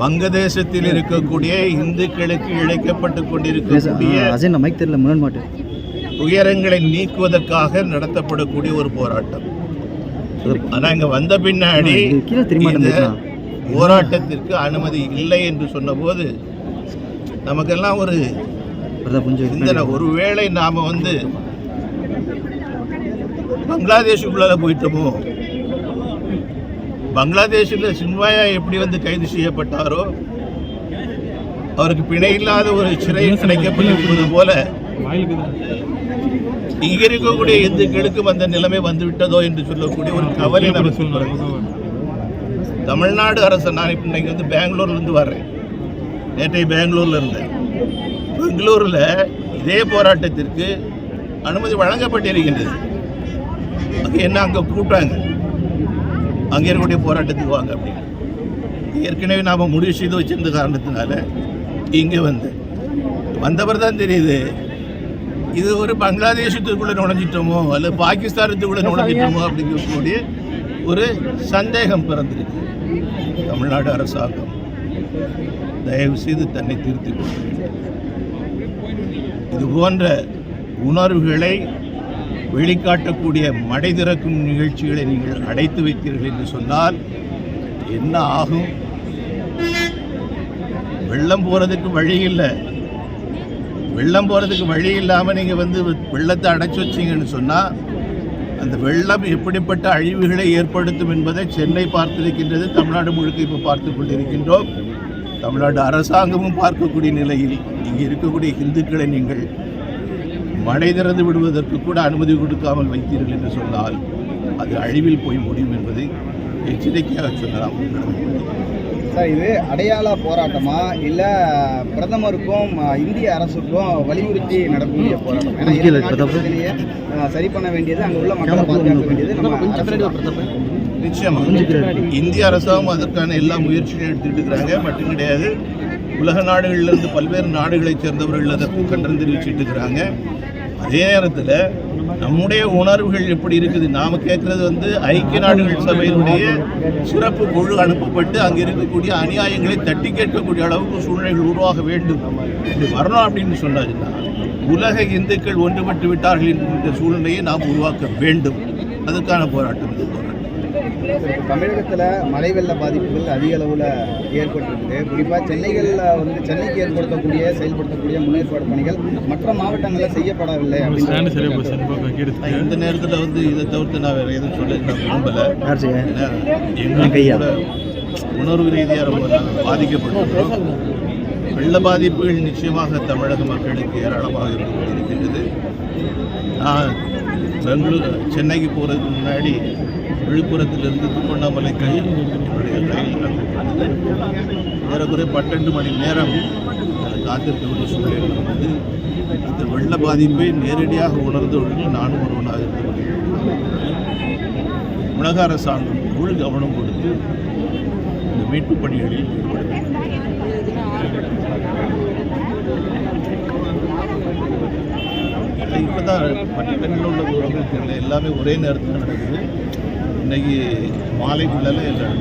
வங்கதேசத்தில் இருக்கக்கூடிய இந்துக்களுக்கு இழைக்கப்பட்டு கொண்டிருக்கக்கூடிய மாட்டு. துயரங்களை நீக்குவதற்காக நடத்தப்படக்கூடிய ஒரு போராட்டம். ஆனா இங்க வந்த பின்னாடி. போராட்டத்திற்கு அனுமதி இல்லை என்று சொன்னபோது நமக்கெல்லாம் ஒரு சிந்தனை. ஒருவேளை நாம வந்து பங்களாதேஷுக்குள்ளே போயிட்டோமோ? பங்களாதேஷில் சின்வாயா எப்படி வந்து கைது செய்யப்பட்டாரோ அவருக்கு பிணை இல்லாத ஒரு சிறை கிடைக்கப்பட்டிருப்பது போல இங்க இருக்கக்கூடிய இந்துக்களுக்கும் அந்த நிலைமை வந்து விட்டதோ என்று சொல்லக்கூடிய ஒரு கவலை நம்ம சொல்றது தமிழ்நாடு அரசு நான் இப்போ இன்னைக்கு வந்து பெங்களூர்லேருந்து வர்றேன். நேற்றை பெங்களூரில் இருந்தேன். பெங்களூரில் இதே போராட்டத்திற்கு அனுமதி வழங்கப்பட்டிருக்கின்றது. அங்கே என்ன அங்கே கூட்டாங்க அங்கே இருக்கக்கூடிய போராட்டத்துக்கு வாங்க அப்படின்னு. ஏற்கனவே நாம் முடிவு செய்து வச்சிருந்த காரணத்தினால இங்கே வந்து. வந்தவர் தான் தெரியுது. இது ஒரு பங்களாதேசத்துக்குள்ளே நுழைஞ்சிட்டோமோ அல்லது பாகிஸ்தானத்துக்குள்ளே நுழைஞ்சிட்டோமோ அப்படிங்கக்கூடிய ஒரு சந்தேகம் பிறந்திருக்கு. தமிழ்நாடு அரசாங்கம் தயவு செய்து தன்னை திருத்திக் கொள்ள இது போன்ற உணர்வுகளை வெளிக்காட்டக்கூடிய மடை திறக்கும் நிகழ்ச்சிகளை நீங்கள் அடைத்து வைத்தீர்கள் என்று சொன்னால் என்ன ஆகும்? வெள்ளம் போகிறதுக்கு வழி இல்லை. வெள்ளம் போகிறதுக்கு வழி இல்லாமல் நீங்கள் வந்து வெள்ளத்தை அடைச்சி வச்சீங்கன்னு சொன்னால் அந்த வெள்ளம் எப்படிப்பட்ட அழிவுகளை ஏற்படுத்தும் என்பதை சென்னை பார்த்திருக்கின்றது. தமிழ்நாடு முழுக்க இப்போ பார்த்து கொண்டிருக்கின்றோம். தமிழ்நாடு அரசாங்கமும் பார்க்கக்கூடிய நிலையில் இங்கே இருக்கக்கூடிய இந்துக்களை நீங்கள் மடை திறந்து விடுவதற்கு கூட அனுமதி கொடுக்காமல் வைத்தீர்கள் என்று சொன்னால் அது அழிவில் போய் முடியும் என்பதை எச்சரிக்கையாக சொல்லலாம் சார் இது அடையாள போராட்டமா? இல்ல பிரதமருக்கும் இந்திய அரசுக்கும் வலியுறுத்தி நடக்கக்கூடிய போராட்டம்? ஏன்னா சரி பண்ண வேண்டியது அங்க உள்ள மக்களை பாதுகாக்க வேண்டியது நம்ம. நிச்சயமாக இந்திய அரசாங்கம் அதற்கான எல்லா முயற்சிகளும் எடுத்துட்டு இருக்கிறாங்க. மட்டும் கிடையாது உலக நாடுகளிலிருந்து பல்வேறு நாடுகளைச் சேர்ந்தவர்கள் அதற்கு கண்டனம் தெரிவிச்சிட்டு இருக்கிறாங்க அதே நேரத்தில் நம்முடைய உணர்வுகள் எப்படி இருக்குது? நாம் கேட்கறது வந்து ஐக்கிய நாடுகள் சபையினுடைய சிறப்பு குழு அனுப்பப்பட்டு அங்கே இருக்கக்கூடிய அநியாயங்களை தட்டி கேட்கக்கூடிய அளவுக்கு சூழ்நிலைகள் உருவாக வேண்டும். இப்படி வரணும் அப்படின்னு சொன்னாருன்னா உலக இந்துக்கள் ஒன்றுபட்டு விட்டார்கள் என்கின்ற சூழ்நிலையை நாம் உருவாக்க வேண்டும். அதுக்கான போராட்டம் இது. போராட்டம் தமிழகத்துல மழை வெள்ள பாதிப்புகள் அதிக அளவுல ஏற்பட்டிருக்குது. குறிப்பா சென்னைகள்ல வந்து சென்னைக்கு ஏற்படுத்தக்கூடிய செயல்படுத்தக்கூடிய முன்னேற்பாடு பணிகள் மற்ற மாவட்டங்களில் செய்யப்படவில்லை அப்படின்னு இந்த நேரத்தில் வந்து இதை தவிர்த்து நான் வேற எதுவும் சொல்ல நான் விரும்பலை. யார் செய்ய ஏன்னா என் எங்களுக்கு கையா? கூட உணர்வு ரீதியாக ரொம்ப பாதிக்கப்பட்டிருக்கிறோம். வெள்ள பாதிப்புகள் நிச்சயமாக தமிழக மக்களுக்கு ஏராளமாக இருந்து கொண்டிருக்கின்றது நான் பெங்களூர் சென்னைக்கு போகிறதுக்கு முன்னாடி விழுப்புரத்திலிருந்து திருவண்ணாமலை கையில் ரயில் ஏறக்குறைய பன்னெண்டு மணி நேரம் காத்திருக்கக்கூடிய சூழ்நிலை இருந்தது. இந்த வெள்ள பாதிப்பை நேரடியாக உணர்ந்தவர்கள் நானும் ஒருவனாக இருந்து கொண்டிருக்கிறேன் அரசாங்கம் முழு கவனம் கொடுத்து இந்த மீட்பு பணிகளில் ஈடுபட இப்போதான் இப்போ தான் மற்ற இடங்களில் உள்ள தெரியல. எல்லாமே ஒரே நேரத்தில் நடக்குது. இன்னைக்கு மாலைக்குள்ளே எல்லாம்